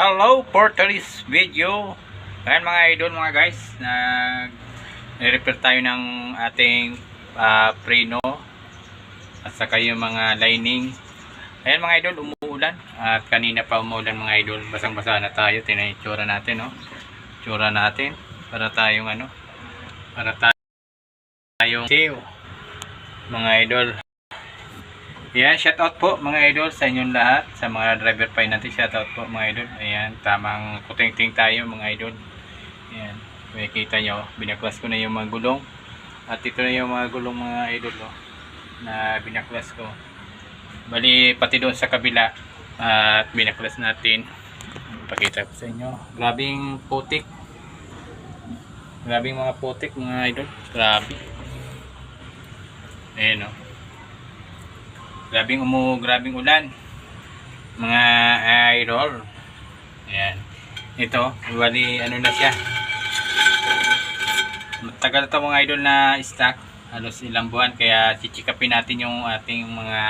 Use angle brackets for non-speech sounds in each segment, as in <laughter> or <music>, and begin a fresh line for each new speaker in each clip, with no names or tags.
Hello for today's video. Ayan mga idol mga guys, nag repair tayo ng ating ah, preno at saka yung mga lining. Ayan mga idol, umuulan at kanina pa umuulan mga idol. Basang-basa na tayo, tingnan yung itsura natin, no. Itsura natin para tayong ano, para tayong siw. Mga idol, Ayan, shout out po mga idol sa inyong lahat. Sa mga driver pa natin, shout out po mga idol. Ayan, tamang kuting-ting tayo mga idol. Ayan, makikita nyo, binaklas ko na yung mga gulong. At ito na yung mga gulong mga idol oh, na binaklas ko. Bali, pati doon sa kabila at binaklas natin. Pakita ko sa inyo. Grabing putik. Grabing mga putik mga idol. Grabe. Ayan oh. Grabing umu, grabing ulan. Mga idol. Ayan. Ito, bali ano na siya. Matagal ito mga idol na stock. Halos ilang buwan kaya chichikapin natin yung ating mga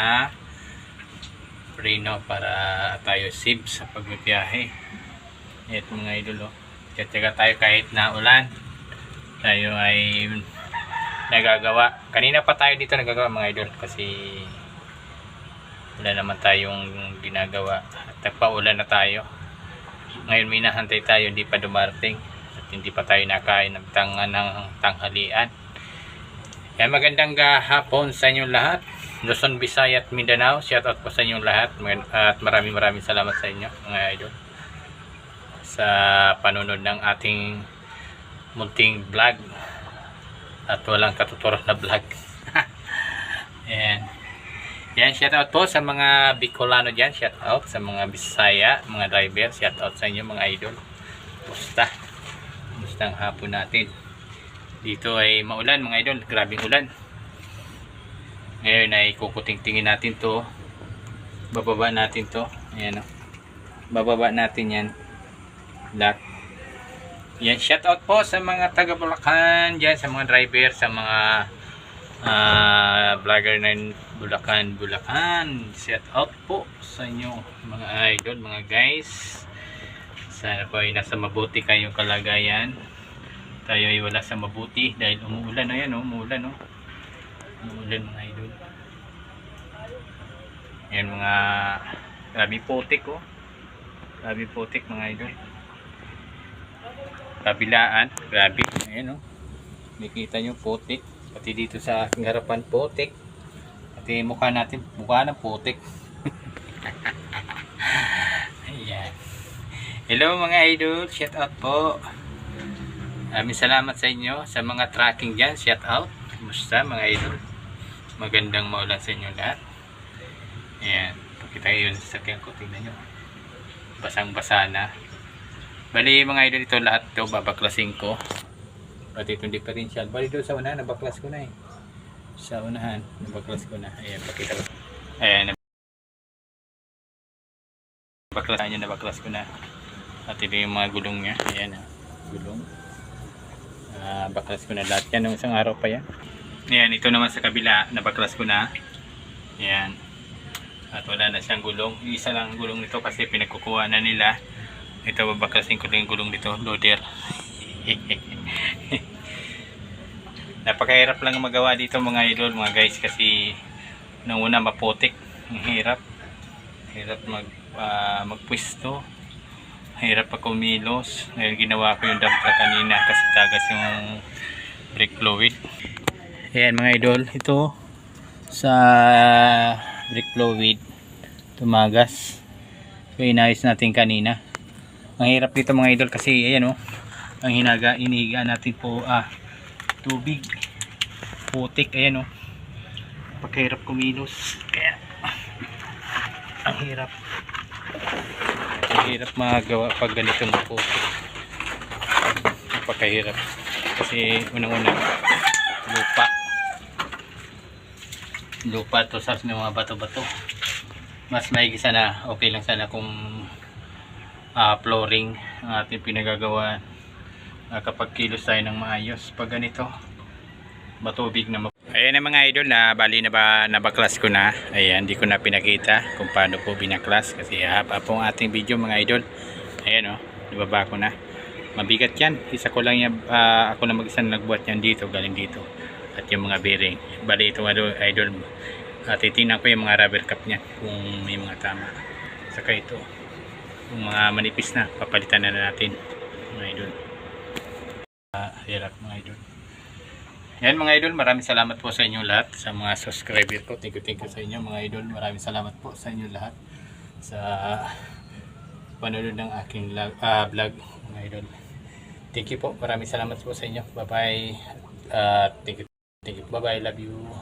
preno para tayo save sa pagbibiyahe. Ito mga idol oh. Tiyatyaga tayo kahit na ulan. Tayo ay nagagawa. Kanina pa tayo dito nagagawa mga idol kasi wala naman tayong ginagawa. At nagpaulan na tayo. Ngayon may nahantay tayo hindi pa dumarating. At hindi pa tayo nakain ng tanga ng tanghalian. Kaya magandang ga- hapon sa inyong lahat. Luzon, Visaya at Mindanao. Shout out po sa inyong lahat. At maraming maraming salamat sa inyo mga idol sa panunod ng ating munting vlog. At walang katuturan na vlog. <laughs> And yan, shout out po sa mga Bicolano dyan. Shout out sa mga Bisaya, mga driver. Shout out sa inyo mga idol. Musta? Musta ang hapon natin? Dito ay maulan mga idol. Grabing ulan. Ngayon ay kukuting-tingin natin to. Bababa natin to. Ayan o. Bababa natin yan. Lahat. Yan, shout out po sa mga taga Bulacan dyan, sa mga driver, sa mga ah vlogger ng Bulacan, Bulacan. Shout out po sa inyo mga idol, mga guys. Sana po ay nasa mabuti kayong kalagayan. Tayo ay wala sa mabuti dahil umuulan na yan, oh, umuulan, oh. Umuulan mga idol. Yan mga grabe putik, oh. Grabe putik mga idol. Kabilaan, grabe. Ayan, oh. Nakita nyo putik. Pati dito sa aking harapan putik. Pati mukha natin, mukha ng putik. <laughs> Ayan. Hello mga idol, shout out po. Maraming salamat sa inyo sa mga tracking dyan, shout out. Kumusta mga idol? Magandang maulan sa inyo lahat. Ayan, pakita yun sa sakyan ko, tingnan nyo. Basang-basa na. Bali mga idol ito lahat to babaklasin ko. Pati itong differential. Bali doon sa unahan, nabaklas ko na eh. Sa unahan, nabaklas ko na. Ayan, pakita ko. Ayan, nabaklas niya, nabaklas ko na. At ito yung mga gulong niya. Ayan, ah, gulong. Ah, baklas ko na lahat yan. Nung isang araw pa yan. Ayan, ito naman sa kabila, nabaklas ko na. Ayan. At wala na siyang gulong. Isa lang gulong nito kasi pinagkukuha na nila. Ito babaklasin ko lang yung gulong dito, loader. <laughs> Napakahirap lang magawa dito mga idol, mga guys kasi nung una maputik, hirap. Hirap mag ah, magpwesto. Hirap pa kumilos. Ngayon ginawa ko yung truck kanina kasi tagas yung brake fluid. Ayan mga idol, ito sa brake fluid tumagas. So inayos natin kanina. Ang hirap dito mga idol kasi ayan oh, ang hinaga inihiga natin po ah tubig. Putik ayan oh. Pagkahirap kumilos. Kaya ang hirap. ang hirap magawa pag ganitong putik. Pagkahirap kasi unang una lupa. Lupa to sa ng mga bato-bato. Mas maigi sana okay lang sana kung ah, flooring ang ating pinagagawa uh, kapag kilos tayo ng maayos pag ganito matubig na ayan na mga idol na bali na ba nabaklas ko na ayan di ko na pinakita kung paano po binaklas kasi haba po ang ating video mga idol Ayan o, nababa ko na. Mabigat yan. Isa ko lang yan, ah, ako lang mag-isa na nagbuhat yan dito, galing dito. At yung mga bearing. Bali ito idol, idol uh, titingnan ko yung mga rubber cap niya kung may mga tama. Saka ito, yung mga manipis na, papalitan na natin. Mga idol. Uh, hirap mga idol. Yan mga idol, maraming salamat po sa inyo lahat. Sa mga subscriber ko, thank you, thank you sa inyo mga idol. Maraming salamat po sa inyo lahat. Sa panonood ng aking vlog, ah, vlog mga idol. Thank you po. Maraming salamat po sa inyo. Bye-bye. Uh, thank you. Thank you. Bye-bye. Love you.